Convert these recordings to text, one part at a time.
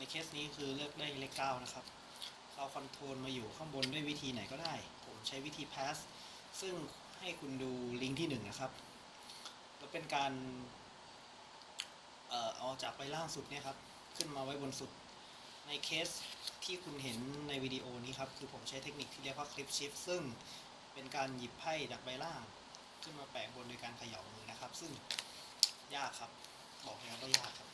ในเคสนี้คือเลือกได้เลขเก้านะครับเอาคอนโทรลมาอยู่ข้างบนด้วยวิธีไหนก็ได้ ผมใช้วิธี pass ซึ่งให้คุณดูลิงก์ที่หนึ่งนะครับแล้วเป็นการเอ่อเอาจากไปล่างสุดเนี่ยครับ ขึ้นมาไว้บนสุด ในเคสที่คุณเห็นในวิดีโอนี้ครับ คือผมใช้เทคนิคที่เรียกว่า clip shift ซึ่งเป็นการหยิบไพ่จากใบล่าง ขึ้นมาแปะบนโดยการเขย่ามือนะครับ ซึ่งยากครับ บอกเลยว่ายากครับ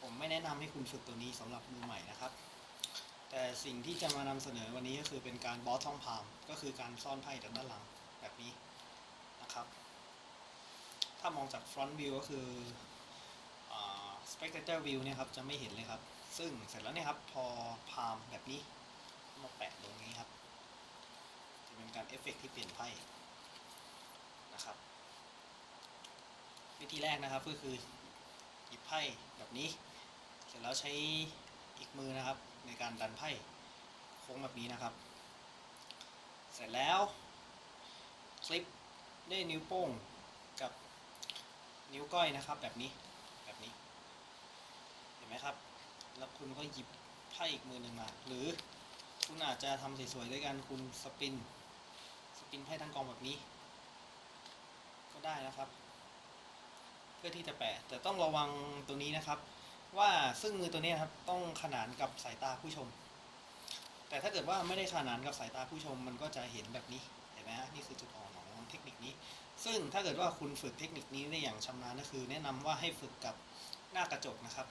ผมไม่แนะนำให้คุณฝึกตัวนี้สำหรับมือใหม่นะครับ แต่สิ่งที่จะมานำเสนอวันนี้ก็คือเป็นการบอสท่องพาม ก็คือการซ่อนไพ่จากด้านหลังแบบนี้นะครับ ถ้ามองจาก front view ก็คือ spectator view เนี่ยครับจะไม่เห็นเลยครับ ซึ่งเสร็จแล้วเนี่ยครับพอพามแบบนี้มาแปะตรงนี้ครับ จะเป็นการเอฟเฟกต์ที่เปลี่ยนไพ่นะครับ วิธีแรกนะครับก็คือหยิบไพ่แบบนี้ เสร็จแล้วใช้อีกมือนะครับ ในการดันไพ่โค้งแบบนี้นะครับ เสร็จแล้วคลิปด้วยนิ้วโป้งกับนิ้วก้อยนะครับ แบบนี้แบบนี้ เห็นไหมครับ แล้วคุณก็หยิบไพ่อีกมือหนึ่งมา หรือคุณอาจจะทำสวยๆด้วยกันคุณสปิน สปินไพ่ทั้งกองแบบนี้ ก็ได้นะครับ เพื่อที่จะแปะแต่ต้องระวังตัวนี้นะครับ ว่าซึ่งมือตัวนี้ครับต้องขนานกับสายตาผู้ชม แต่ถ้าเกิดว่าไม่ได้ขนานกับสายตาผู้ชมมันก็จะเห็นแบบนี้เห็นไหมฮะนี่คือจุดอ่อนของเทคนิคนี้ ซึ่งถ้าเกิดว่าคุณฝึกเทคนิคนี้ได้อย่างชำนาญก็คือ แนะนำว่าให้ฝึกกับหน้ากระจกนะครับ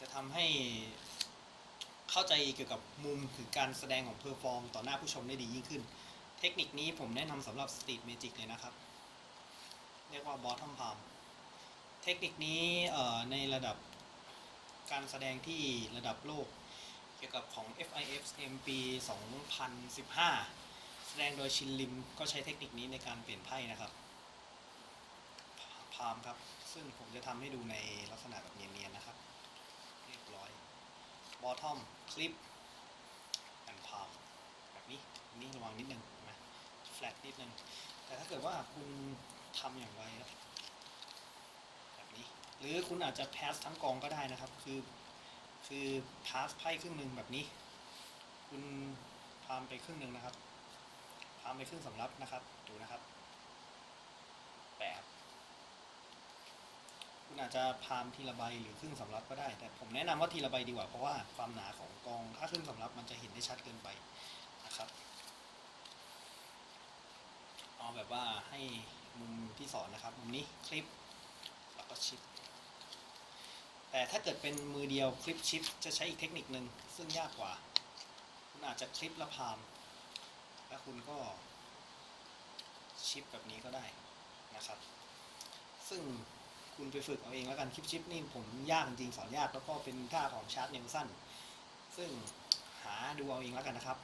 จะทำให้เข้าใจเกี่ยวกับมุมถึงการแสดงของเพอร์ฟอร์มต่อหน้าผู้ชมได้ดียิ่งขึ้น เทคนิคนี้ผมแนะนำสำหรับสตรีทเมจิกเลยนะครับ เรียกว่าบอททอมพาม เทคนิคนี้ในระดับการแสดงที่ระดับโลก เกี่ยวกับของ FIFM ปี 2015 แสดงโดยชินลิมก็ใช้เทคนิคนี้ในการเปลี่ยนไพ่นะครับ พามครับ ซึ่งผมจะทำให้ดูในลักษณะแบบเนียนๆนะครับ เรียบร้อย bottom clip and palm แบบนี้นี่ระวังนิดนึงนไหม flat นิดนึง แต่ถ้าเกิดว่าคุณทำอย่างไร หรือคุณอาจจะ pass ทั้งกองก็ได้นะครับ คือคือ pass ไพ่ครึ่งหนึ่งแบบนี้ คุณพามไปครึ่งหนึ่งนะครับ พามไปครึ่งสำรับนะครับ ดูนะครับแปดคุณอาจจะพามทีละใบหรือครึ่งสำรับก็ได้ แต่ผมแนะนำว่าทีละใบดีกว่าเพราะว่าความหนาของกองถ้าครึ่งสำรับมันจะเห็นได้ชัดเกินไปนะครับเอาแบบว่าให้มุมที่สอนนะครับ มุมนี้คลิป แต่ถ้าเกิดเป็นมือเดียวคลิปชิปจะใช้อีกเทคนิคหนึ่งซึ่งยากกว่า คุณอาจจะคลิปและพามแล้วคุณก็ชิปแบบนี้ก็ได้นะครับ ซึ่งคุณไปฝึกเอาเองแล้วกันคลิปชิปนี่ผมยากจริงสอนยากแล้วก็เป็นท่าของชาร์ตเนลสั้น ซึ่งหาดูเอาเองแล้วกันนะครับ